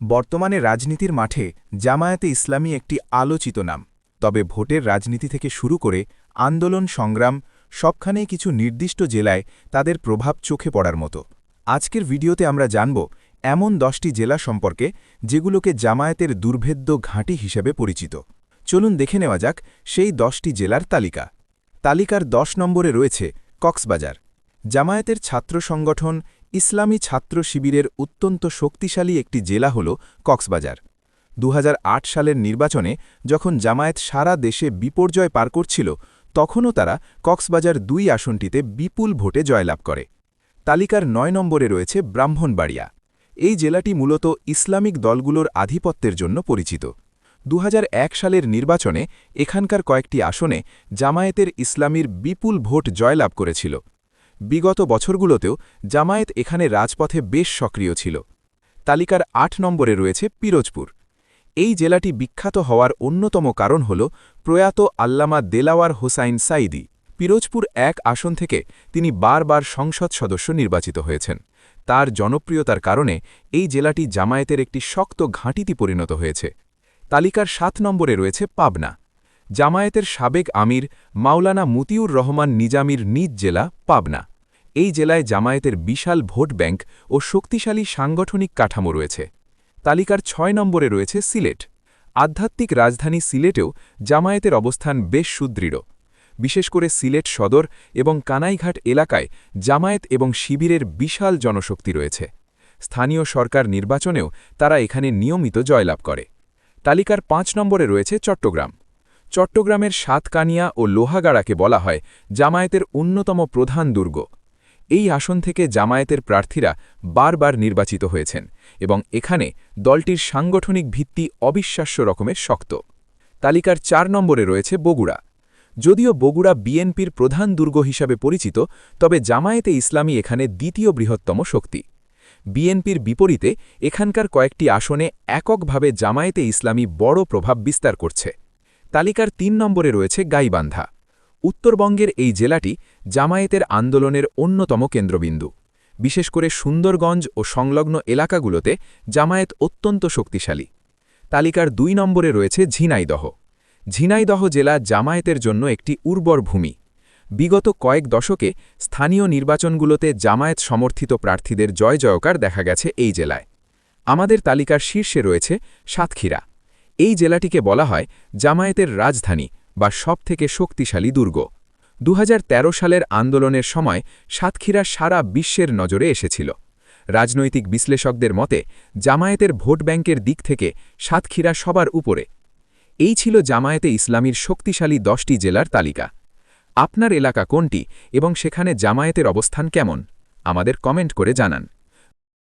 বর্তমানে রাজনীতির মাঠে জামায়াতে ইসলামী একটি আলোচিত নাম। তবে ভোটের রাজনীতি থেকে শুরু করে আন্দোলন সংগ্রাম সবখানেই কিছু নির্দিষ্ট জেলায় তাদের প্রভাব চোখে পড়ার মতো। আজকের ভিডিওতে আমরা জানব এমন দশটি জেলা সম্পর্কে যেগুলোকে জামায়াতের দুর্ভেদ্য ঘাঁটি হিসেবে পরিচিত। চলুন দেখে নেওয়া যাক সেই দশটি জেলার তালিকা। তালিকার দশ নম্বরে রয়েছে কক্সবাজার। জামায়াতের ছাত্র সংগঠন ইসলামী ছাত্র শিবিরের অত্যন্ত শক্তিশালী একটি জেলা হল কক্সবাজার। দুহাজার আট সালের নির্বাচনে যখন জামায়াত সারা দেশে বিপর্যয় পার করছিল, তখনও তারা কক্সবাজার দুই আসনটিতে বিপুল ভোটে জয়লাভ করে। তালিকার নয় নম্বরে রয়েছে ব্রাহ্মণবাড়িয়া। এই জেলাটি মূলত ইসলামিক দলগুলোর আধিপত্যের জন্য পরিচিত। দু হাজার এক সালের নির্বাচনে এখানকার কয়েকটি আসনে জামায়াতের ইসলামীর বিপুল ভোট জয়লাভ করেছিল। বিগত বছরগুলোতেও জামায়াত এখানে রাজপথে বেশ সক্রিয় ছিল। তালিকার আট নম্বরে রয়েছে পিরোজপুর। এই জেলাটি বিখ্যাত হওয়ার অন্যতম কারণ হল প্রয়াত আল্লামা দেলাওয়ার হোসাইন সাইদি পিরোজপুর এক আসন থেকে তিনি বারবার সংসদ সদস্য নির্বাচিত হয়েছেন। তার জনপ্রিয়তার কারণে এই জেলাটি জামায়াতের একটি শক্ত ঘাঁটিতে পরিণত হয়েছে। তালিকার সাত নম্বরে রয়েছে পাবনা। জামায়াতের সাবেক আমির মাওলানা মুতিউর রহমান নিজামির নিজ জেলা পাবনা। এই জেলায় জামায়াতের বিশাল ভোট ব্যাংক ও শক্তিশালী সাংগঠনিক কাঠামো রয়েছে। তালিকার ছয় নম্বরে রয়েছে সিলেট। আধ্যাত্মিক রাজধানী সিলেটেও জামায়াতের অবস্থান বেশ সুদৃঢ়। বিশেষ করে সিলেট সদর এবং কানাইঘাট এলাকায় জামায়াত এবং শিবিরের বিশাল জনশক্তি রয়েছে। স্থানীয় সরকার নির্বাচনেও তারা এখানে নিয়মিত জয়লাভ করে। তালিকার পাঁচ নম্বরে রয়েছে চট্টগ্রাম। চট্টগ্রামের সাতকানিয়া ও লোহাগাড়াকে বলা হয় জামায়াতের অন্যতম প্রধান দুর্গ। এই আসন থেকে জামায়াতের প্রার্থীরা বারবার নির্বাচিত হয়েছেন এবং এখানে দলটির সাংগঠনিক ভিত্তি অবিশ্বাস্য রকমের শক্ত। তালিকার চার নম্বরে রয়েছে বগুড়া। যদিও বগুড়া বিএনপির প্রধান দুর্গ হিসাবে পরিচিত, তবে জামায়াতে ইসলামী এখানে দ্বিতীয় বৃহত্তম শক্তি। বিএনপির বিপরীতে এখানকার কয়েকটি আসনে এককভাবে জামায়াতে ইসলামী বড় প্রভাব বিস্তার করছে। তালিকার তিন নম্বরে রয়েছে গাইবান্ধা। উত্তরবঙ্গের এই জেলাটি জামায়াতের আন্দোলনের অন্যতম কেন্দ্রবিন্দু। বিশেষ করে সুন্দরগঞ্জ ও সংলগ্ন এলাকাগুলোতে জামায়াত অত্যন্ত শক্তিশালী। তালিকার দুই নম্বরে রয়েছে ঝিনাইদহ। ঝিনাইদহ জেলা জামায়াতের জন্য একটি উর্বর ভূমি। বিগত কয়েক দশকে স্থানীয় নির্বাচনগুলোতে জামায়াত সমর্থিত প্রার্থীদের জয় জয়কার দেখা গেছে এই জেলায়। আমাদের তালিকার শীর্ষে রয়েছে সাতক্ষীরা। এই জেলাটিকে বলা হয় জামায়াতের রাজধানী বা সবথেকে শক্তিশালী দুর্গ। দু হাজার তেরো সালের আন্দোলনের সময় সাতক্ষীরা সারা বিশ্বের নজরে এসেছিল। রাজনৈতিক বিশ্লেষকদের মতে, জামায়াতের ভোট ব্যাংকের দিক থেকে সাতক্ষীরা সবার উপরে। এই ছিল জামায়াতে ইসলামীর শক্তিশালী দশটি জেলার তালিকা। আপনার এলাকা কোনটি এবং সেখানে জামায়াতের অবস্থান কেমন? আমাদের কমেন্ট করে জানান।